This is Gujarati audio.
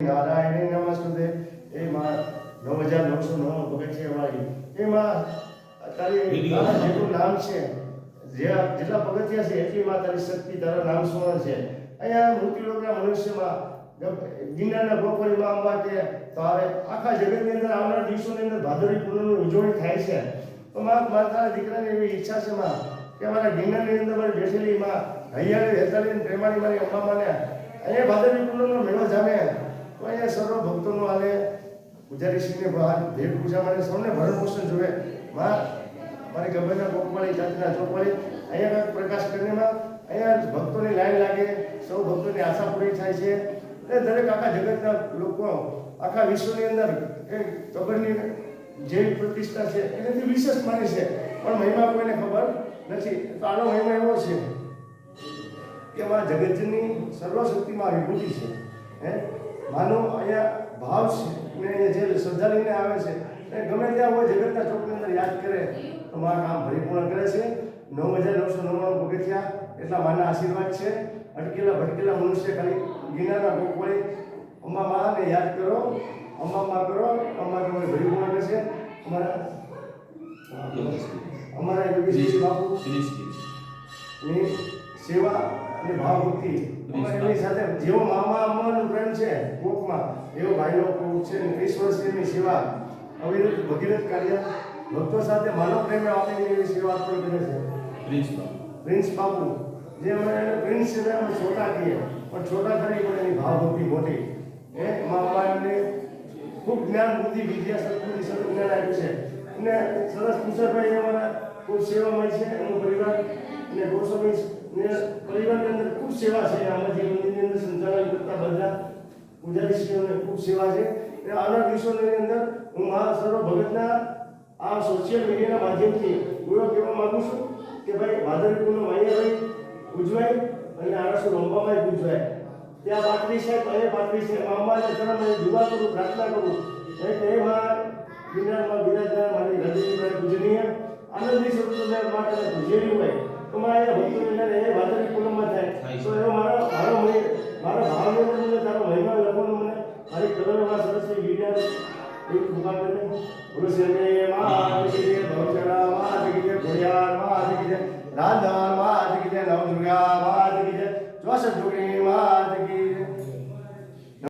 નારાયણ નમસ્તે એમાં નવ હજાર નવસો નવ પગથિયા વાળી એમાં તારી જેટલું નામ છે જે જેટલા પગથિયા છે એટલીમાં તારી શક્તિ તારા નામ સ્મરણ છે. અહીંયા મૃત્યુલોકના મનુષ્યમાં ગિરનારના ગોપરીમાં અંબા કે તારે આખા જગતની અંદર આવનાર દિવસોની અંદર ભાદરવી પૂનમની ઉજવણી થાય છે. તો માં મારા તારા દીકરાની એવી ઈચ્છા છે માં કે મારા ગિરનારની અંદર મારી બેઠેલી માં હૈયાળી હેતાલી પ્રેમાળી મારી અંબા માને. અહીંયા ભાદરવી પૂનમનો મેળો જામે. અહીંયા સર્વ ભક્તોનો આને પૂજારી શ્રીને બહાર ભેટ પૂજા માટે સૌને ભરણ પોષણ જોવે. માં, મારી ગભરના કોકવાળી જાતના ચોકવાળી અહીંયા પ્રકાશ કરીનેમાં અહીંયા ભક્તોની લાઈન લાગે. સૌ ભક્તોની આશા પૂરી થાય છે. અને દરેક આખા જગતના લોકો આખા વિશ્વની અંદર એ કબરની જે પ્રતિષ્ઠા છે. એનાથી વિશેષ માને છે. પણ મહિમા કોઈને ખબર નથી. તો આનો મહિમા એવો છે કે મારા જગતની સર્વશક્તિમાં વિભૂતિ છે. હે? માનો અહીંયા ભાવ છે ને અહીંયા જે શ્રદ્ધા લઈને આવે છે એ ગમે ત્યાં હોય જગતના ચોકની અંદર યાદ કરે તો મારા કામ પરિપૂર્ણ કરે છે. નવ હજાર નવસો નવ્વાણું પગથિયા એટલા માના આશીર્વાદ છે. અટકેલા ભટકેલા મનુષ્ય ખાલી ગિરનારના ગોકવાળી અંબા માને યાદ કરો અંબા મા કરો અંબા તમારે પરિપૂર્ણ કરશે અમારા અમારા યોગી બાપુ. ની સેવા અને ભાવભક્તિ. ભક્તિ એમની સાથે જેવો મામા અમ્માનું પ્રેમ છે કોકમાં એવો ભાઈનો કોક છે ત્રીસ વર્ષની સેવા અવિરત ભગીરથ કાર્ય ભક્તો સાથે માનવ પ્રેમે આપીને એવી સેવા પણ કરે છે. પ્રિન્સ બાપુ જે અમે પ્રિન્સ છે અમે છોટા કહીએ પણ છોટા કરી પણ એની ભાવભક્તિ મોટી. એ મામા એમને ખૂબ જ્ઞાન બુદ્ધિ વિદ્યા સદબુદ્ધિ સદુ જ્ઞાન આપ્યું છે. અને સરસ કુશળભાઈ અમારા ખૂબ મળી છે એમનો પરિવાર અને ગોસ્વામી ને સેવા છે આમાંથી મંદિરની અંદર સંચાલન કરતા બધા પૂજારીશ્રીઓને ખૂબ સેવા છે. અને આના દિવસોની અંદર હું મહા સર્વ ભગતના આ સોશિયલ મીડિયાના માધ્યમથી હું કહેવા માગું છું કે ભાઈ ભાદરવી પૂનમ અહીંયા ભાઈ ઉજવાય અને આરસો રંબામાં ઉજવાય ત્યાં પાટરી છે અહીં પાટરી છે મામાને ચરણ અને દુઆ કરું, પ્રાર્થના કરું. એ તેમાં ગિરનારમાં બિરાજમાન મારી હૃદયની પૂજનીય આનંદી સ્વરૂપને માટે પૂજેલી હોય. તો મારા ભક્તોને માં કી જય નવ દુર્ગા માં કી જય ચોસઠ જોગણી માં કી